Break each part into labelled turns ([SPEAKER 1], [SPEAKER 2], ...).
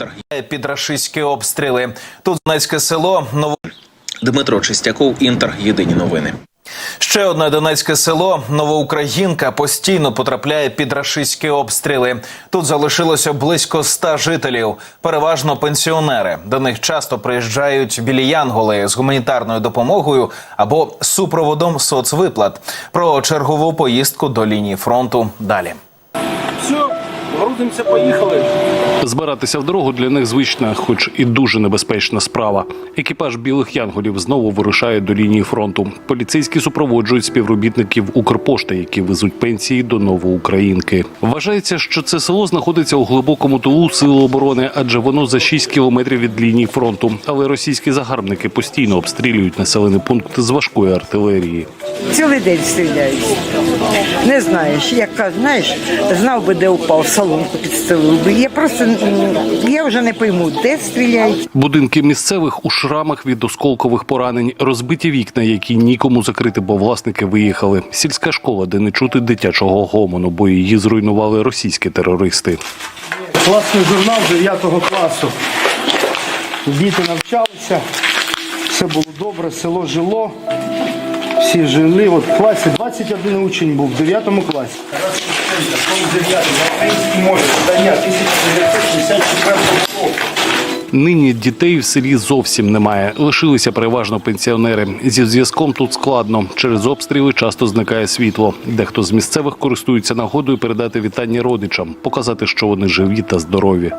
[SPEAKER 1] інтер під рашистські обстріли. Тут Донецьке село Ново... Дмитро Чистяков, інтер. Єдині новини. Ще одне донецьке село Новоукраїнка постійно потрапляє під рашистські обстріли. Тут залишилося близько ста жителів, переважно пенсіонери. До них часто приїжджають білі янголи з гуманітарною допомогою або супроводом соцвиплат. Про чергову поїздку до лінії фронту далі.
[SPEAKER 2] Грузимося, поїхали.
[SPEAKER 3] Збиратися в дорогу для них звична, хоч і дуже небезпечна справа. Екіпаж білих янголів знову вирушає до лінії фронту. Поліцейські супроводжують співробітників Укрпошти, які везуть пенсії до Новоукраїнки. Вважається, що це село знаходиться у глибокому тилу сил оборони, адже воно за 6 кілометрів від лінії фронту. Але російські загарбники постійно обстрілюють населений пункт з важкої артилерії.
[SPEAKER 4] Цілий день стріляють. Не знаєш, як кажуть, знаєш, знав би, де упав, соломку підстелив би. Я просто я вже не пойму, де стріляють.
[SPEAKER 3] Будинки місцевих у шрамах від осколкових поранень, розбиті вікна, які нікому закрити, бо власники виїхали. Сільська школа, де не чути дитячого гомону, бо її зруйнували російські терористи.
[SPEAKER 2] Класний журнал 9 класу. Діти навчалися, все було добре, село жило. Всі жили. От в класі 21 учень був в 9 класі. Тарас Шевченка, школа 9, на українській мові, видання 1964 року.
[SPEAKER 3] Нині дітей в селі зовсім немає. Лишилися переважно пенсіонери. Зі зв'язком тут складно. Через обстріли часто зникає світло. Дехто з місцевих користується нагодою передати вітання родичам, показати, що вони живі та здорові.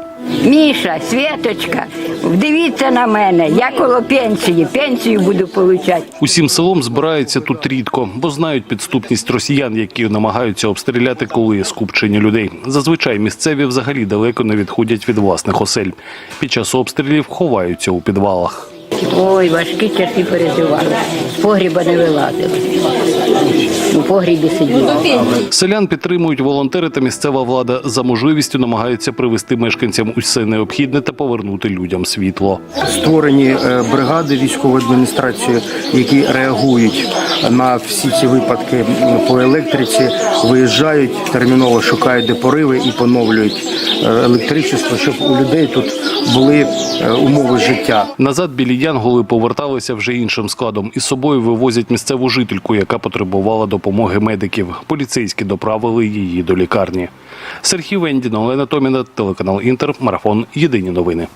[SPEAKER 5] Міша, Світочка, дивіться на мене. Я коло пенсії. Пенсію буду получати.
[SPEAKER 3] Усім селом збираються тут рідко, бо знають підступність росіян, які намагаються обстріляти, коли є скупчення людей. Зазвичай місцеві взагалі далеко не відходять від власних осель. Під час обстрілів ховаються у підвалах.
[SPEAKER 5] Ой, важкі часи переживали. З погріба не вилазили. У погрібі сиділи.
[SPEAKER 3] Селян підтримують волонтери та місцева влада. За можливістю намагаються привезти мешканцям усе необхідне та повернути людям світло.
[SPEAKER 2] Створені е, бригади військової адміністрації, які реагують на всі ці випадки по електриці, виїжджають терміново, шукають де пориви і поновлюють е, електричество, щоб у людей тут були е, умови життя.
[SPEAKER 3] Назад білі янголи поверталися вже іншим складом. Із собою вивозять місцеву жительку, яка потребувала допомоги медиків. Поліцейські доправили її до лікарні. Сергій Вендін, Олена Томіна, телеканал Інтер, марафон. Єдині новини.